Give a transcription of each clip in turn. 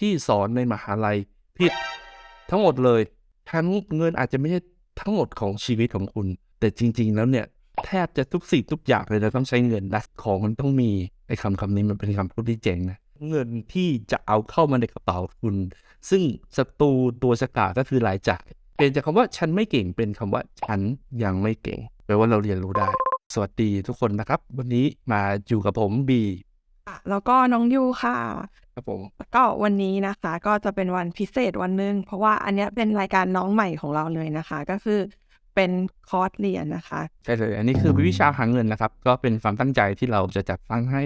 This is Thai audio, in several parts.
ที่สอนในมหาลัยผิดทั้งหมดเลยทั้งเงินอาจจะไม่ใช่ทั้งหมดของชีวิตของคุณ แต่จริง ๆ แล้วเนี่ยแทบจะทุกสิ่งทุกอย่างเลยเราต้องใช้เงินนะของมันต้องมีไอ้คำคำนี้มันเป็นคำพูดที่เจ๋งนะเงินที่จะเอาเข้ามาในกระเป๋าคุณ ซึ่งศัตรูตัวสกาก็คือรายจ่ายเปลี่ยนจากคำว่าฉันไม่เก่งเป็นคำว่าฉันยังไม่เก่งแปลว่าเราเรียนรู้ได้ สวัสดีทุกคนนะครับ วันนี้มาอยู่กับผมบี แล้วก็น้องยูค่ะ ครับผมแล้วก็วันนี้นะคะ ก็จะเป็นวันพิเศษวันหนึ่งเพราะว่าอันเนี้ยเป็นรายการน้องใหม่ของเราเลยนะคะ ก็คือเป็นคอร์สเรียนนะคะใช่เลยอันนี้คือวิชาหาเงินนะครับ ก็เป็นความตั้งใจที่เราจะจัดตั้งให้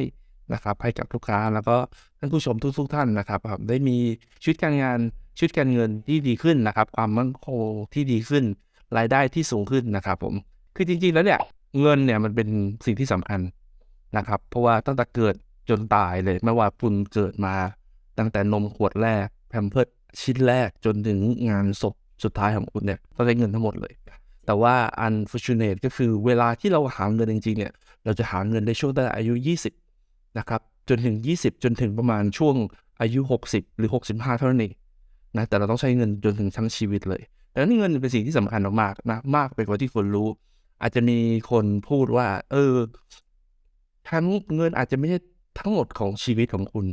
นะครับให้กับลูกค้าแล้วก็ท่านผู้ชมทุกๆท่านนะครับครับได้มีชีวิตการงานชีวิตการเงินที่ดีขึ้นนะครับ ความมั่นคงที่ดีขึ้น รายได้ที่สูงขึ้นนะครับ ผม คือจริงๆแล้วเนี่ยเงินเนี่ยมันเป็นสิ่งที่สำคัญนะครับ เพราะว่าตั้งแต่เกิด จนตายเลยไม่ว่าคุณเกิดมา ตั้งแต่นมขวดแรกแพมเพิร์ดชิ้นแรกจนถึงงานศพสุดท้ายของคุณเนี่ยต้องใช้เงินทั้งหมดเลย แต่ว่า unfortunate ก็คือเวลาที่เราหาเงินจริงๆเนี่ยเราจะหาเงินได้ช่วงตั้งแต่อายุ 20 นะครับ จนถึง 20 จนถึงประมาณช่วงอายุ 60 หรือ 65 เท่านั้นเองนะแต่เราต้องใช้เงินจนถึงทั้งชีวิตเลยดังนั้นเงินเป็นสิ่งที่สำคัญมากๆนะมากไปกว่าที่คนรู้ อาจจะมีคนพูดว่า เออทั้งเงินอาจจะไม่ใช่ ทั้งหมดของชีวิตของคุณ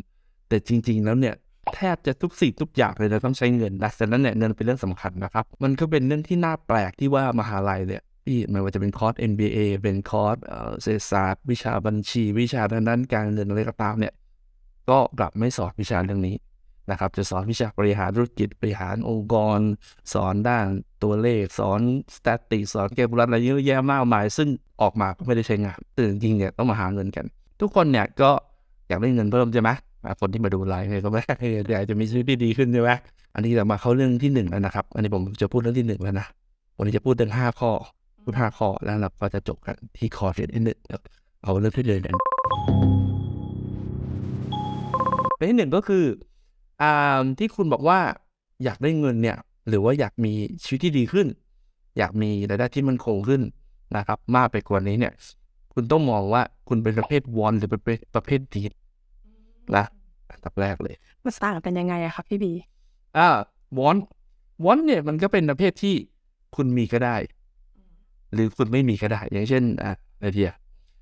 แต่จริง ๆ แล้วเนี่ยแทบจะทุกสิ่งทุกอย่างเลยเราต้องใช้เงินนะฉะนั้นเนี่ยเงินเป็นเรื่องสำคัญนะครับ มันก็เป็นเรื่องที่น่าแปลกที่ว่ามหาลัยเนี่ยที่ไม่ว่าจะเป็นคอร์ส MBA เป็นคอร์สเศรษฐศาสตร์ วิชาบัญชี วิชาทางด้านการเงินอะไรก็ตามเนี่ยก็กลับไม่สอนวิชาเรื่องนี้นะครับ จะสอนวิชาบริหารธุรกิจบริหารองค์กร สอนด้านตัวเลข สอนสแตติสอนเกมบุรัอะไรเยอะแยะมากมาย ซึ่งออกมาก็ไม่ได้ใช้งานแต่นจริงเนี่ยต้องมาหาเงินกัน ทุกคนเนี่ยก็ อยากได้เงินเพิ่มใช่ไหมคนที่มาดูไลฟ์เนี่ยก็ไม่อยากจะมีชีวิตที่ดีขึ้นใช่ไหมอันนี้เรามาเข้าเรื่องที่หนึ่งแล้วนะครับ อันนี้ผมจะพูดเรื่องที่หนึ่งแล้วนะวันนี้จะพูดเรื่องห้าข้อพูดห้าข้อแล้วเราก็จะจบกันที่คอร์สที่หนึ่งเอาเรื่องที่หนึ่งกันเป็นที่หนึ่งก็คืออ่าที่คุณบอกว่าอยากได้เงินเนี่ย หรือว่าอยากมีชีวิตที่ดีขึ้น อยากมีรายได้ที่มันคงขึ้นนะครับ มากไปกว่านี้เนี่ย คุณต้องมองว่าคุณเป็นประเภทวอนหรือประเภทประเภทดี นะอันดับแรกเลย มันต่างกันยังไงอะคะพี่บีอ่าวอนวอนเนี่ยมันก็เป็นประเภทที่คุณมีก็ได้ หรือคุณไม่มีก็ได้ อย่างเช่นอะอะไรเดีย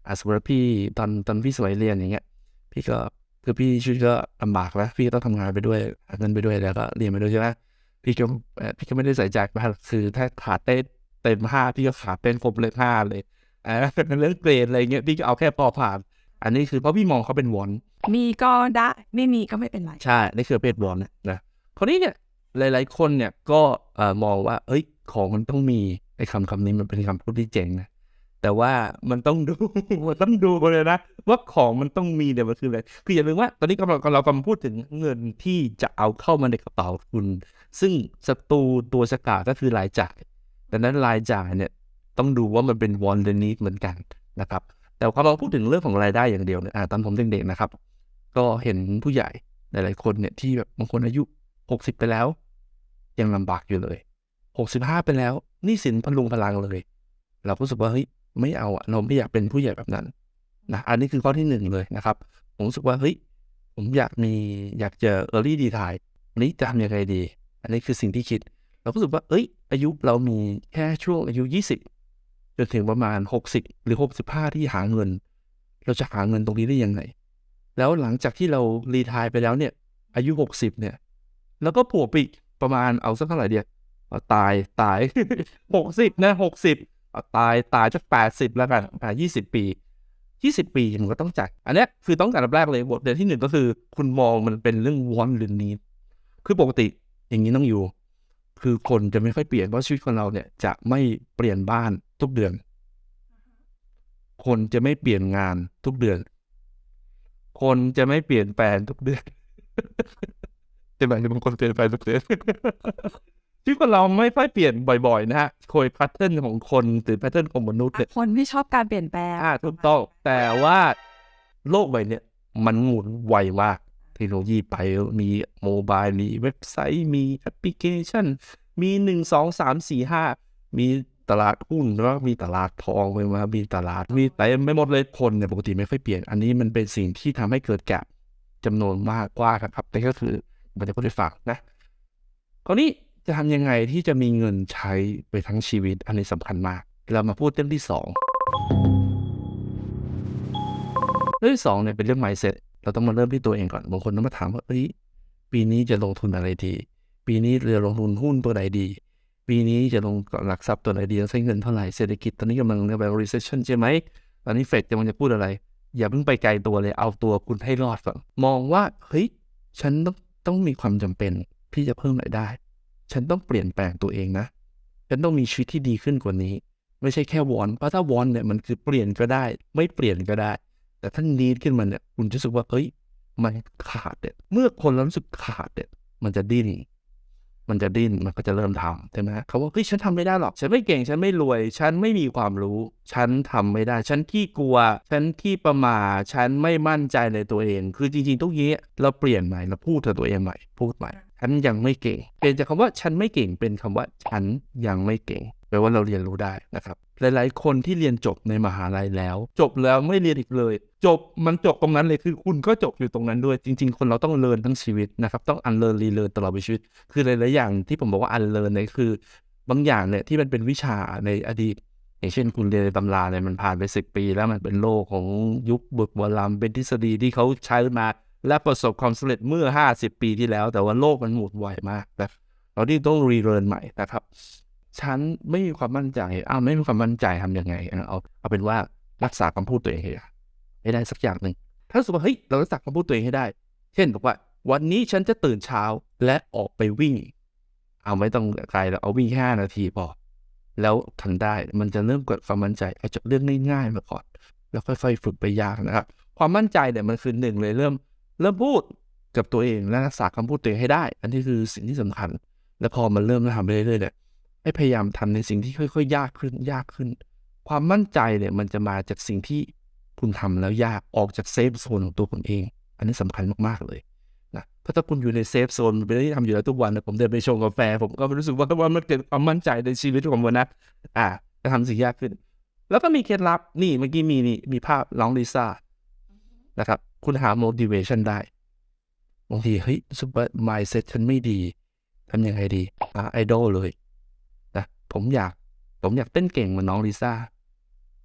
อะสมมติว่าพี่ตอนตอนพี่สมัยเรียนอย่างเงี้ย พี่ก็คือพี่ชีวิตก็ลำบากแล้วพี่ก็ต้องทำงานไปด้วยหาเงินไปด้วยแล้วก็เรียนไปด้วยใช่ไหมพี่ก็เอ่อพี่ก็ไม่ได้ใส่ใจมากคือถ้าขาดเต้นเต็มห้าพี่ก็ขาดเต้นครบเลยห้าเลยอ่าเรื่องเกรดอะไรเงี้ยพี่ก็เอาแค่พอผ่าน อันนี้คือเพราะพี่มองเขาเป็นวอนมีก็ได้ไม่มีก็ไม่เป็นไร ใช่นี่คือประเพศวอร์มนะนะคราวนี้เนี่ยหลาย ๆ คนเนี่ยก็เอ่อมองว่า เอ้ย ของมันต้องมีไอ้คำคำนี้มันเป็นคำพูดที่เจ๋งนะแต่ว่ามันต้องดูมันต้องดูกันเลยนะ ว่าของมันต้องมีเนี่ยมันคืออะไรคืออย่าลืมว่า ตอนนี้กำลังเรากำลังพูดถึงเงินที่จะเอาเข้ามาในกระเป๋าคุณ ซึ่งศัตรูตัวสกาก็คือรายจ่ายดังนั้นรายจ่ายเนี่ยต้องดูว่ามันเป็นวอนเดนิสเหมือนกันนะครับ แต่พอเราพูดถึงเรื่องของรายได้อย่างเดียวเนี่ยอตอนผมเด็กๆนะครับ ก็เห็นผู้ใหญ่หลายๆคนเนี่ยที่แบบบางคนอายุหกสิบไปแล้ว ยังลำบากอยู่เลยหกสิบห้าไปแล้วนี่สินพลุงพลังเลย เราก็รู้สึกว่าเฮ้ยไม่เอาอะเราไม่อยากเป็นผู้ใหญ่แบบนั้นนะอันนี้คือข้อที่หนึ่งเลยนะครับ ผมรู้สึกว่าเฮ้ยผมอยากมีอยากเจะ early retire อันนี้จะทำยังไงดี อันนี้คือสิ่งที่คิด เราก็รู้สึกว่าเอ้ยอายุเรามีแค่ช่วงอายุยี่สิบ จนถึงประมาณหกสิบหรือหกสิบห้าที่หาเงิน เราจะหาเงินตรงนี้ได้ยังไง แล้วหลังจากที่เรารีทายไปแล้วเนี่ย อายุหกสิบเนี่ย แล้วก็ผัวปีกประมาณเอาสักเท่าไหร่เดียวตายตายหกสิบนะหกสิบตายตายจะแปดสิบแล้วกันอ่ายี่สิบปียี่สิบปีมันก็ต้องจ่ายอันนี้คือต้องการอันดับแรกเลยบทเรียนที่หนึ่งก็คือ คุณมองมันเป็นเรื่องวอนหรือนีคือปกติอย่างนี้ต้องอยู่ คือคนจะไม่ค่อยเปลี่ยนเพราะชีวิตของเราเนี่ยจะไม่เปลี่ยนบ้าน ทุกเดือน คนจะไม่เปลี่ยนงานทุกเดือน คนจะไม่เปลี่ยนแปลงทุกเดือนแต่หมายถึงบางคนเปลี่ยนแปลงทุกเดือนชีวิตของเราไม่ค่อยเปลี่ยนบ่อยๆ นะฮะโคยแพทเทิร์นของคนหรือแพทเทิร์นของมนุษย์เนี่ยคนที่ชอบการเปลี่ยนแปลงอ่าถูกต้องแต่ว่าโลกใบเนี้ยมันหมุนไวมากเทคโนโลยีไปมีโมบายมีเว็บไซต์ มีแอปพลิเคชัน มีหนึ่งสองสามสี่ห้ามี ตลาดหุ้นแล้วมีตลาดทองไปมามีตลาดมีเต็มไม่หมดเลยคนเนี่ยปกติไม่ค่อยเปลี่ยน อันนี้มันเป็นสิ่งที่ทำให้เกิดแกลบจำนวนมากกว่าครับแต่ก็คือมันจะพูดให้ฟังนะคราวนี้จะทำยังไงที่จะมีเงินใช้ไปทั้งชีวิต อันนี้สำคัญมาก เรามาพูดเรื่องที่สองเรื่องที่สองเนี่ยเป็นเรื่อง mindset เราต้องมาเริ่มที่ตัวเองก่อนบางคนต้องมาถามว่าเอ้ยปีนี้จะลงทุนอะไรดี ปีนี้จะลงทุนหุ้นตัวไหนดี ปีนี้จะลงหลักทรัพย์ตัวไหนดีแล้วใช้เงินเท่าไหร่เศรษฐกิจตอนนี้กำลังในแบบ recession ใช่ไหมตอนนี้เฟดกำลังจะพูดอะไร อย่าเพิ่งไปไกลตัวเลยเอาตัวคุณให้รอดก่อนมองว่าเฮ้ยฉันต้องต้องมีความจำเป็นที่จะเพิ่มรายได้ ฉันต้องเปลี่ยนแปลงตัวเองนะ ฉันต้องมีชีวิตที่ดีขึ้นกว่านี้ ไม่ใช่แค่วอนเพราะถ้าวอนเนี่ยมันคือเปลี่ยนก็ได้ ไม่เปลี่ยนก็ได้ แต่ถ้านีดขึ้นมาเนี่ยคุณจะรู้สึกว่าเฮ้ยมันขาดเนี่ยเมื่อคนรารู้สึกขาดเนี่ยมันจะดิ้น มันจะดิ้นมันก็จะเริ่มทำใช่ไหมเขาว่าเฮ้ยฉันทำไม่ได้หรอก ฉันไม่เก่งฉันไม่รวย ฉันไม่มีความรู้ ฉันทำไม่ได้ ฉันขี้กลัว ฉันขี้ประมาฉันไม่มั่นใจในตัวเอง คือจริงๆทุกนี้เราเปลี่ยนใหม่เราพูดกับตัวเองใหม่พูดใหม่ฉันยังไม่เก่งเปลี่ยนจากคำว่าฉันไม่เก่งเป็นคำว่าฉันยังไม่เก่งแปลว่าเราเรียนรู้ได้นะครับ หลาย ๆ คนที่เรียนจบในมหาลัยแล้ว จบแล้วไม่เรียนอีกเลย จบมันจบตรงนั้นเลยคือคุณก็จบอยู่ตรงนั้นด้วย จริง ๆ คนเราต้องเรียนทั้งชีวิตนะครับต้องอันเรียนรีเรียนตลอดชีวิต คือหลาย ๆ อย่างที่ผมบอกว่าอันเรียนเนี่ยคือบางอย่างเนี่ยที่มันเป็นวิชาในอดีตอย่างเช่นคุณเรียนในตำราเนี่ยมันผ่านไปสิบปี แล้วมันเป็นโลกของยุคบึกโบราณเป็นทฤษฎีที่เขาใช้มา และประสบความสำเร็จเมื่อ 50 ปีที่แล้ว แต่ว่าโลกมันหมุนไวมากนะเราที่ต้องรีเรียนใหม่นะครับ ฉันไม่มีความมั่นใจอ้าวไม่มีความมั่นใจทำยังไงเอาเอาเป็นว่ารักษาคำพูดตัวเองให้ได้ให้ได้สักอย่างหนึ่งถ้าสมมติว่าเฮ้ยเรารักษาคำพูดตัวเองให้ได้ เช่นบอกว่า วันนี้ฉันจะตื่นเช้าและออกไปวิ่ง เอาไม่ต้องไกลแล้วเอาวิ่งแค่ห้านาทีพอแล้วทำได้มันจะเริ่มเกิดความมั่นใจเอาจากเรื่องง่ายๆมาก่อนแล้วค่อยๆฝึกไปยากนะครับ ความมั่นใจเนี่ยมันคือหนึ่งเลยเริ่ม เริ่มพูดกับตัวเองและรักษาคำพูดตัวเองให้ได้ อันนี้คือสิ่งที่สำคัญ แล้วพอมันเริ่มทำไปเรื่อยๆเนี่ย ให้พยายามทำในสิ่งที่ค่อยๆ ยากขึ้นยากขึ้น ความมั่นใจเนี่ยมันจะมาจากสิ่งที่คุณทำแล้วยากออกจากเซฟโซนของตัวคุณเอง อันนี้สำคัญมากๆเลยนะเพราะถ้าคุณอยู่ในเซฟโซนเป็นที่ทำอยู่แล้วทุกวันนะผมเดินไปชงกาแฟ ผมก็รู้สึกว่าว่ามันเกิดความมั่นใจในชีวิตของผมนะอ่าจะทำสิ่งยากขึ้น แล้วก็มีเคล็ดลับนี่เมื่อกี้มีนี่มีภาพน้องลิซ่านะครับคุณหา motivation ได้บางทีเฮ้ยรู้สึกว่า mindset ฉันไม่ดีทำยังไงดีหาไอดอลเลย ผมอยาก ผมอยากเต้นเก่งเหมือนน้องลิซ่า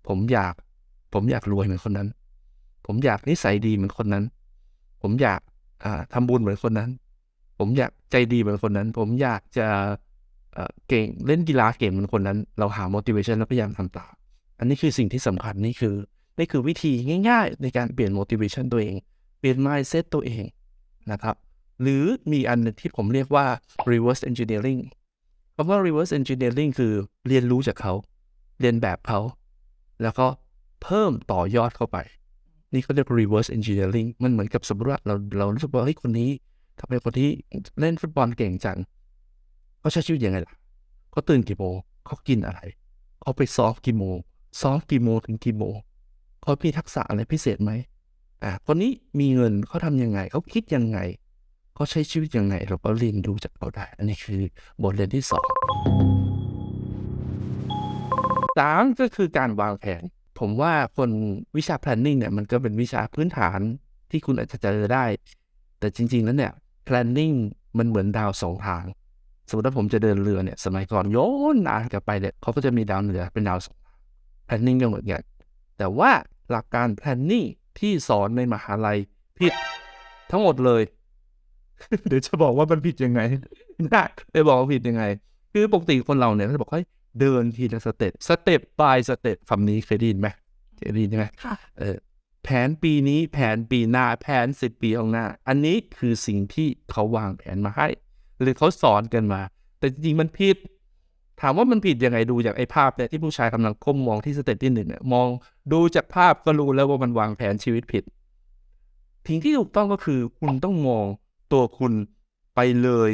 ผมอยาก ผมอยากรวยเหมือนคนนั้น ผมอยากนิสัยดีเหมือนคนนั้น ผมอยากอ่าทำบุญเหมือนคนนั้น ผมอยากใจดีเหมือนคนนั้น ผมอยากจะเก่งเล่นกีฬาเก่งเหมือนคนนั้น เราหา motivation แล้วพยายามทำตามอันนี้คือสิ่งที่สำคัญนี่คือนี่คือวิธีง่ายๆ ในการเปลี่ยน motivation ตัวเอง เปลี่ยน mindset ตัวเองนะครับ หรือมีอันหนึงที่ผมเรียกว่า reverse engineering คำว่า reverse engineering คือเรียนรู้จากเขา เรียนแบบเขา แล้วก็เพิ่มต่อยอดเข้าไป นี่เขาเรียก reverse engineering มันเหมือนกับสมมติว่าเราเรารู้สึกว่าเฮ้ยคนนี้ทำไมคนที่เล่นฟุตบอลเก่งจังเขาใช้ชีวิตยังไงล่ะเขาตื่นกี่โมงเขากินอะไรเขาไปซ้อมกี่โมงซ้อมกี่โมงถึงกี่โมงเขามีทักษะอะไรพิเศษไหมอ่าคนนี้มีเงินเขาทำยังไงเขาคิดยังไง เขาใช้ชีวิตยังไงเราก็เรียนรู้จากเขาได้ อันนี้คือบทเรียนที่สองสามก็คือการวางแผน ผมว่าคนวิชา planning เนี่ยมันก็เป็นวิชาพื้นฐานที่คุณอาจจะเจอได้ แต่จริง ๆ แล้วเนี่ย planning มันเหมือนดาวสองทาง สมมติว่าผมจะเดินเรือเนี่ย สมัยก่อนโยนนานกลับไปเนี่ยเขาก็จะมีดาวเหนือเป็นดาวสอง planning ก็เหมือนกันแต่ว่าหลักการ planning ที่สอนในมหาลัยผิดทั้งหมดเลย เดี๋ยวจะบอกว่ามันผิดยังไงนะไปบอกว่าผิดยังไง คือปกติคนเราเนี่ยเขาจะบอกให้เดินทีละสเต็ปสเต็ป by สเต็ปคำนี้เคยได้ยินไหมเคยได้ยินใช่ไหมค่ะเออแผนปีนี้แผนปีหน้าแผนสิบปีข้างหน้า อันนี้คือสิ่งที่เขาวางแผนมาให้ หรือเขาสอนกันมา แต่จริงๆมันผิด ถามว่ามันผิดยังไงดูจากไอ้ภาพเนี่ยที่ผู้ชายกำลังก้มมองที่สเต็ปที่หนึ่งเนี่ยมองดูจากภาพก็รู้แล้วว่ามันวางแผนชีวิตผิดสิ่งที่ถูกต้องก็คือคุณต้องมอง ตัวคุณไปเลย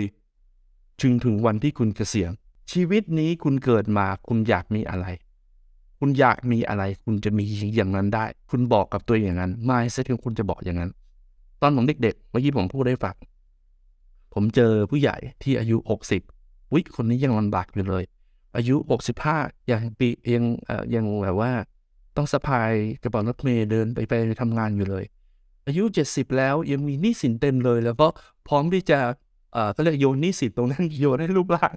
จึงถึงวันที่คุณเกษียณชีวิตนี้คุณเกิดมาคุณอยากมีอะไร คุณอยากมีอะไร คุณจะมีอย่างนั้นได้ คุณบอกกับตัวเองอย่างนั้น mindset ของคุณจะบอกอย่างนั้น ตอนผมเด็กๆเมื่อกี้ผมพูดได้ฟังผมเจอผู้ใหญ่ที่อายุหกสิบวิคนนี้ยังลำบากอยู่เลย อายุหกสิบห้ายังปียังเออยังแบบว่า ต้องสะพายกระเป๋ารถเมล์เดินไปไปทำงานอยู่เลย อายุเจ็ดสิบแล้วยังมีหนี้สินเต็มเลย แล้วก็พร้อมที่จะเอ่อเขาเรียกโยนหนี้สินตรงนั้นโยนให้ลูกหลาน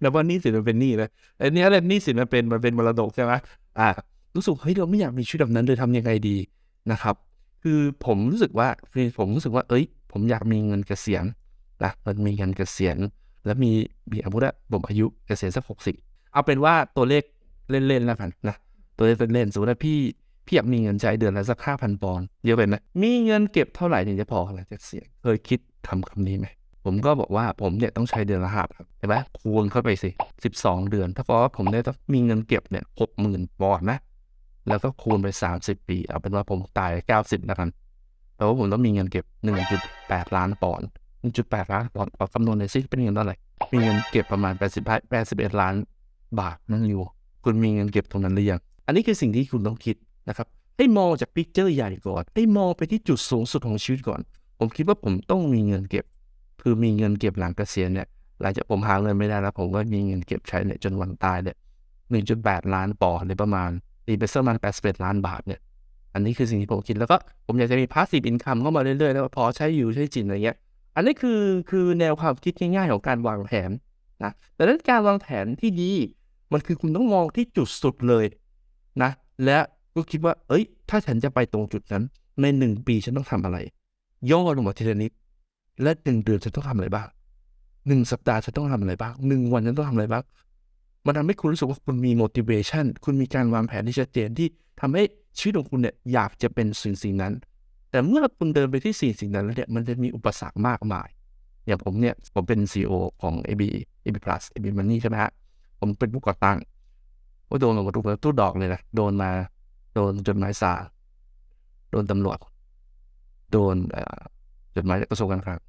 แล้วว่าหนี้สินมันเป็นหนี้นะอันนี้อะไรหนี้สินมันเป็นมันเป็นมรดกใช่ไหมอ่ารู้สึกเฮ้ยเราไม่อยากมีชีวิตแบบนั้นเลยทำยังไงดีนะครับ คือผมรู้สึกว่าคือผมรู้สึกว่า เอ้ย ผมอยากมีเงินเกษียณนะมันมีเงินเกษียณ แล้วมีมีอาวุธอะผมอายุเกษียณสักหกสิบเอาเป็นว่าตัวเลขเล่นๆแล้วกันนะตัวเลขเล่นๆสมมติว่าพี่ พี่อยากมีเงินใช้เดือนละสักห้าพันปอนด์เยอะไปไหมมีเงินเก็บเท่าไหร่ถึงจะพอหลังจากเกษียเคยคิดทำคำนี้ไหมผมก็บอกว่าผมเนี่ยต้องใช้เดือนละห้าพันเห็นไหมคูณเข้าไปสิสิบสองเดือน ถ้าเพราะว่าผมได้ต้องมีเงินเก็บเนี่ยหกหมื่นปอนด์นะแล้วก็คูณไปสามสิบปีเอาเป็นว่าผมตายเก้าสิบแล้วกันแปลว่าผมต้องมีเงินเก็บหนึ่งจุดแปดล้านปอนด์หนึ่งจุดแปดล้านปอนด์เอาคำนวณเลยซิเป็นเงินเท่าไหร่มีเงินเก็บประมาณแปดสิบแปดสิบเอ็ดล้านบาทนั่นอยู่ คุณมีเงินเก็บตรงนั้นหรือยังอันนี้คือสิ่งที่คุณต้องคิด นะครับให้มองจากปิกเจอร์ใหญ่ก่อนให้มองไปที่จุดสูงสุดของชีวิตก่อน ผมคิดว่าผมต้องมีเงินเก็บ คือมีเงินเก็บหลังเกษียณเนี่ยหลังจากผมหาเงินไม่ได้แล้ว ผมก็มีเงินเก็บใช้เนี่ยจนวันตายเนี่ยหนึ่งจุดแปดล้านปอนด์หรือประมาณตีไปสักประมาณแปดสิบเอ็ดล้านบาทเนี่ย อันนี้คือสิ่งที่ผมคิดแล้วก็ผมอยากจะมีพาสซีฟอินคัมเข้ามาเรื่อยๆแล้วพอใช้อยู่ใช้จินอะไรเงี้ย อันนี้คือคือแนวความคิดง่ายๆของการวางแผนนะแต่นั้นการวางแผนที่ดี มันคือคุณต้องมองที่จุดสุดเลยนะ และ ก็คิดว่า เอ้ย ถ้าฉันจะไปตรงจุดนั้น ในหนึ่งปีฉันต้องทำอะไร ย่อลงมาทีละนิด และหนึ่งเดือนฉันต้องทำอะไรบ้างหนึ่งสัปดาห์ฉันต้องทำอะไรบ้างหนึ่งวันฉันต้องทำอะไรบ้าง มันทำให้คุณรู้สึกว่าคุณมี motivation คุณมีการวางแผนที่ชัดเจนที่ทำให้ชีวิตของคุณเนี่ยอยากจะเป็นสิ่งสิ่งนั้น แต่เมื่อคุณเดินไปที่สิ่งสิ่งนั้นแล้วเนี่ยมันจะมีอุปสรรคมากมาย อย่างผมเนี่ยผมเป็น CEO ของ AB AB Plus AB Money ใช่ไหมฮะผมเป็นผู้ก่อตั้งว่าโดนมาทุกตู้ดอกเลยนะโดนมา โดนจดหมายสารโดนตำรวจ โดนจดหมายกระทรวงการคลัง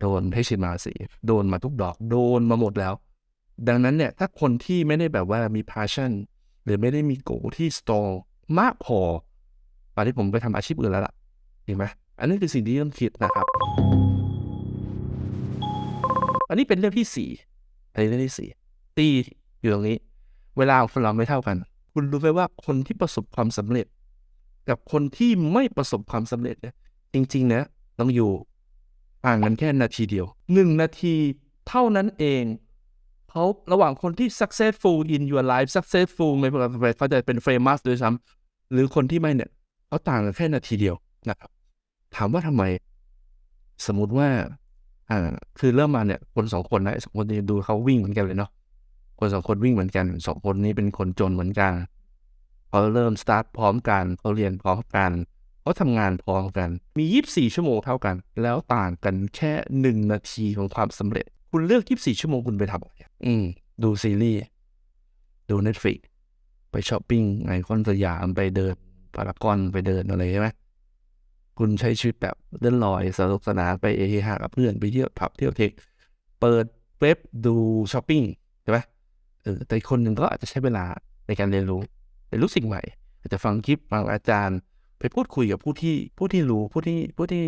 โดนให้ชินมาสีโดนมาทุกดอก โดนมาหมดแล้ว ดังนั้นเนี่ย ถ้าคนที่ไม่ได้แบบว่ามี passion หรือไม่ได้มีโกที่ strong มากพอป่านที่ผมไปทำอาชีพอื่นแล้วล่ะเห็นไหมอันนี้คือสิ่งที่ต้องคิดนะครับ อันนี้เป็นเรื่องที่สี่อันนี้เรื่องที่สี่ตีอยู่ตรงนี้ เวลาของคนเราไม่เท่ากัน คุณรู้ไหมว่าคนที่ประสบความสำเร็จ กับคนที่ไม่ประสบความสำเร็จเนี่ยจริง ๆ นะต้องอยู่ห่างกันแค่นาทีเดียวหนึ่งนาทีเท่านั้นเองเขาระหว่างคนที่ successful in your life successful ในภาษาไทยเขาจะเป็น famous ด้วยซ้ำหรือคนที่ไม่เนี่ยเขาต่างกันแค่นาทีเดียวนะครับ ถามว่าทำไม สมมุติว่าอ่าคือเริ่มมาเนี่ยคนสองคนนะสองคนนี้ดูเขาวิ่งเหมือนกันเลยเนาะ คนสองคนวิ่งเหมือนกันสองคนนี้เป็นคนจนเหมือนกันเขาเริ่มสตาร์ทพร้อมกันเขาเรียนพร้อมกันเขาทำงานพร้อมกันมียี่บสี่ชั่วโมงเท่ากัน แล้วต่างกันแค่หนึ่งนาทีของความสำเร็จ คุณเลือกยี่บสี่ชั่วโมงคุณไปทำอะไรอืมดูซีรีส์ดูเน็ตฟลิกไปช้อปปิ้งไอคอนสยามไปเดินพารากอนไปเดินอะไรใช่ไหมคุณใช้ชีวิตแบบเล่นลอยสนุกสนานไปเอฮากับเพื่อนไปเที่ยวผับเที่ยวเทคเปิดเว็บดูช้อปปิ้งใช่ไหม เออแต่คนหนึ่งก็อาจจะใช้เวลาในการเรียนรู้เรียนรู้สิ่งใหม่ อาจจะฟังคลิปฟังอาจารย์ ไปพูดคุยกับผู้ที่ผู้ที่รู้ผู้ที่ผู้ที่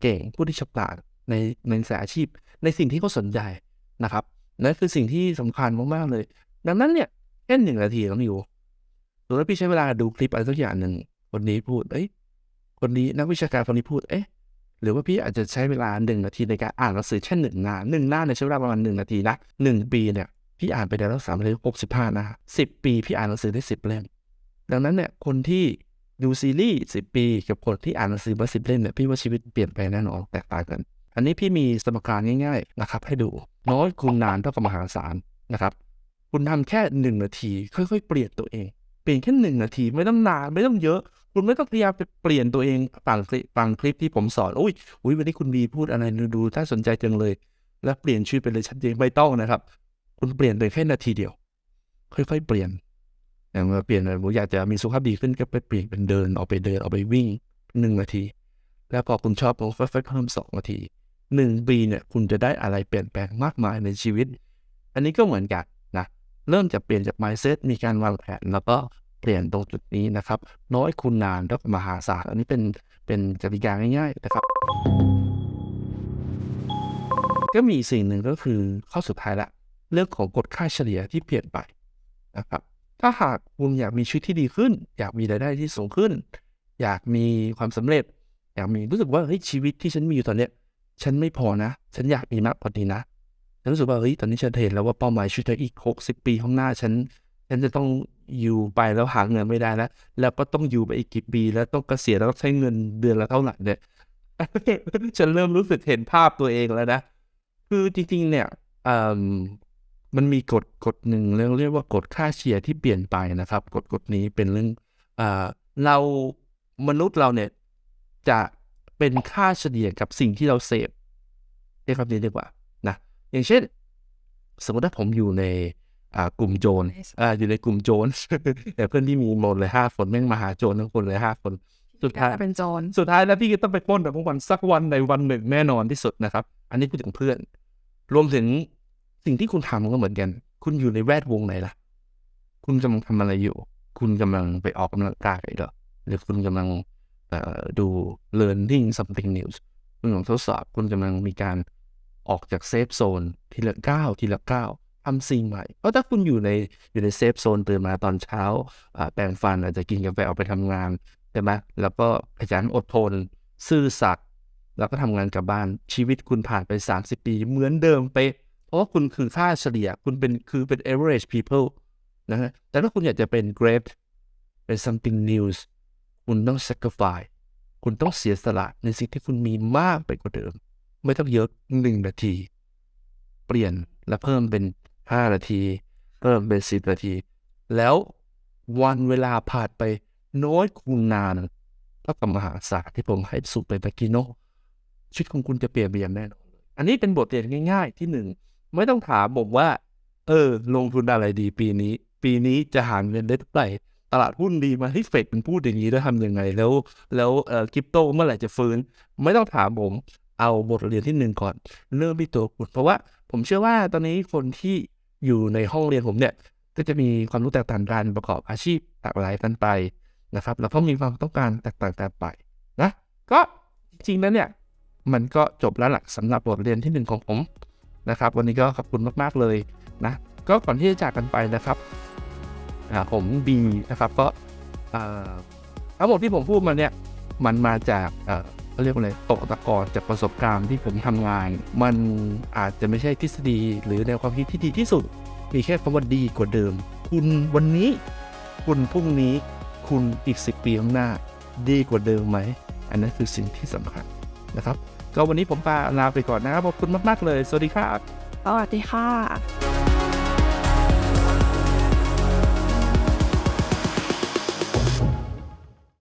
เก่งผู้ที่ฉลาดในในสายอาชีพ ในสิ่งที่เขาสนใจนะครับนั่นคือสิ่งที่สำคัญมากๆเลย ดังนั้นเนี่ยแค่หนึ่งนาทีต้องอยู่สมมติว่าพี่ใช้เวลาดูคลิปอะไรสักอย่างหนึ่งคนนี้พูดเอ้ยคนนี้นักวิชาการคนนี้พูดเอ๊ะหรือว่าพี่อาจจะใช้เวลาหนึ่งนาทีในการอ่านหนังสือแค่หนึ่งหน้าหนึ่งหน้าเนี่ยใช้เวลาประมาณหนึ่งนาทีนะหนึ่งปีเนี่ย พี่อ่านไปได้แล้วสามร้อยหกสิบห้าน้าสิบปีพี่อ่านหนังสือได้สิบเล่ม ดังนั้นเนี่ยคนที่ดูซีรีส์สิบปี กับคนที่อ่านหนังสือมาสิบเล่มเนี่ยพี่ว่าชีวิตเปลี่ยนไปแน่นอนแตกต่างกัน อันนี้พี่มีสมการง่ายๆนะครับให้ดู น้อยคูณนานเท่ากับมหาศาลนะครับ คุณทำแค่หนึ่งนาที ค่อยๆ เปลี่ยนตัวเอง เปลี่ยนแค่หนึ่งนาทีไม่ต้องนานไม่ต้องเยอะ คุณไม่ต้องพยายามไปเปลี่ยนตัวเองฟังคลิปฟังคลิปที่ผมสอนอุ้ยอุ้ยวันนี้คุณบีพูดอะไรดูดูถ้าสนใจจังเลย แล้วเปลี่ยนชีวิตไปเลยชัดเจนไม่ต้องนะครับ คุณเปลี่ยนไปแค่นาทีเดียว ค่อยๆเปลี่ยนอย่างเมื่อเปลี่ยนผมอยากจะมีสุขภาพดีขึ้นก็ไปเปลี่ยนเป็นเดินออกไปเดินออกไปวิ่งหนึ่งนาที แล้วพอคุณชอบผมค่อยๆเพิ่มสองนาทีหนึ่งปีเนี่ยคุณจะได้อะไรเปลี่ยนแปลงมากมายในชีวิต อันนี้ก็เหมือนกันนะเริ่มจากเปลี่ยนจาก mindset มีการวางแผนแล้วก็เปลี่ยนตรงจุดนี้นะครับ น้อยคูณนานเท่ากับมหาศาลอันนี้เป็นเป็นกติกาง่ายๆนะครับ ก็มีสิ่งหนึ่งก็คือข้อสุดท้ายละ เรื่องของกฎค่าเฉลี่ยที่เปลี่ยนไปนะครับถ้าหากคุณอยากมีชีวิตที่ดีขึ้น อยากมีรายได้ที่สูงขึ้น อยากมีความสำเร็จ อยากมีรู้สึกว่าเฮ้ยชีวิตที่ฉันมีอยู่ตอนเนี้ยฉันไม่พอนะ ฉันอยากมีมากกว่านี้นะฉันรู้สึกว่าเฮ้ยตอนนี้ฉันเห็นแล้วว่าเป้าหมายชีวิตอีกหกสิบปีข้างหน้าฉันฉันจะต้องอยู่ไปแล้วหาเงินไม่ได้แล้ว แล้วก็ต้องอยู่ไปอีกกี่ปี แล้วต้องเกษียณแล้วใช้เงินเดือนละเท่าไหร่เนี่ยฉันเริ่มรู้สึกเห็นภาพตัวเองแล้วนะ คือจริงๆเนี่ย มมันมีกฎกฎหนึ่งเรียกเรียกว่ากฎค่าเฉลี่ยที่เปลี่ยนไปนะครับกฎกฎนี้เป็นเรื่องอ่าเรามนุษย์เราเนี่ยจะเป็นค่าเฉลี่ยกับสิ่งที่เราเสพเรียกคำนี้ดีกว่านะอย่างเช่น สมมติถ้าผมอยู่ในอ่ากลุ่มโจรอ่าอยู่ในกลุ่มโจรแต่เพื่อนที่มีหมดเลยห้าคนแม่งมาหาโจรทั้งคนเลยห้าคนสุดท้ายก็เป็นโจรสุดท้ายแล้วพี่ก็ต้องไปปล้นแต่พวกมันสักวันในวันหนึ่งแน่นอนที่สุดนะครับ อันนี้พูดถึงเพื่อน รวมถึง สิ่งที่คุณทำก็เหมือนกัน คุณอยู่ในแวดวงไหนล่ะ คุณกำลังทำอะไรอยู่ คุณกำลังไปออกกำลังกายหรอหรือคุณกำลังดู learning something new คุณกำลังทดสอบ คุณกำลังมีการออกจากเซฟโซนทีละก้าวทีละก้าวทำสิ่งใหม่ เพราะถ้าคุณอยู่ในอยู่ในเซฟโซนตื่นมาตอนเช้าแปรงฟันอาจจะกินกาแฟออกไปทำงานใช่ไหมแล้วก็ขยันอดทน ซื่อสัตย์แล้วก็ทำงานกลับบ้านชีวิตคุณผ่านไป 30 ปี เหมือนเดิมเป๊ะ เพราะว่าคุณคือค่าเฉลี่ยคุณเป็นคือเป็น average people นะฮะแต่ถ้าคุณอยากจะเป็น great เป็น something new คุณต้อง sacrifice คุณต้องเสียสละในสิ่งที่คุณมีมากไปกว่าเดิม ไม่ต้องเยอะหนึ่งนาที เปลี่ยนและเพิ่มเป็น5นาที เพิ่มเป็น10นาที แล้ววันเวลาผ่านไปน้อยคูณนานเท่ากับมหาศาลที่ผมให้สุดไปตะกี้เนอชีวิตของคุณจะเปลี่ยนไปอย่างแน่นอนเลยอันนี้เป็นบทเรียนง่าย ๆที่หนึ่ง ไม่ต้องถามผมว่า เออ ลงทุนอะไรดีปีนี้ ปีนี้จะหาเงินได้เท่าไหร่ตลาดหุ้นดีมาที่เฟดเป็นพูดอย่างนี้แล้วทำยังไง แล้ว แล้วเอ่อคริปโตเมื่อไหร่จะฟื้น ไม่ต้องถามผมเอาบทเรียนที่หนึ่งก่อน เริ่มที่ตัวคุณเพราะว่าผมเชื่อว่าตอนนี้คนที่อยู่ในห้องเรียนผมเนี่ย ก็จะมีความรู้แตกต่างกันประกอบอาชีพหลากหลายกันไปนะครับ แล้วก็มีความต้องการแตกต่างกันไปนะก็จริงๆแล้วเนี่ย มันก็จบแล้วหลักสำหรับบทเรียนที่หนึ่งของผม นะครับ วันนี้ก็ขอบคุณมาก ๆ เลยนะ ก็ก่อนที่จะจากกันไปนะครับผมบีนะครับก็ทั้งหมดที่ผมพูดมาเนี่ยมันมาจากเขาเรียกว่าอะไรตกตะกอนจากประสบการณ์ที่ผมทำงาน มันอาจจะไม่ใช่ทฤษฎีหรือแนวความคิดที่ดีที่สุด มีแค่คำว่าดีกว่าเดิม คุณวันนี้ คุณพรุ่งนี้ คุณอีกสิปีข้างหน้า ดีกว่าเดิมไหม อันนั้นคือสิ่งที่สำคัญนะครับ ก็วันนี้ผมปาลาไปก่อนนะครับขอบคุณมาก ๆ เลย สวัสดีครับสวัสดีค่ะ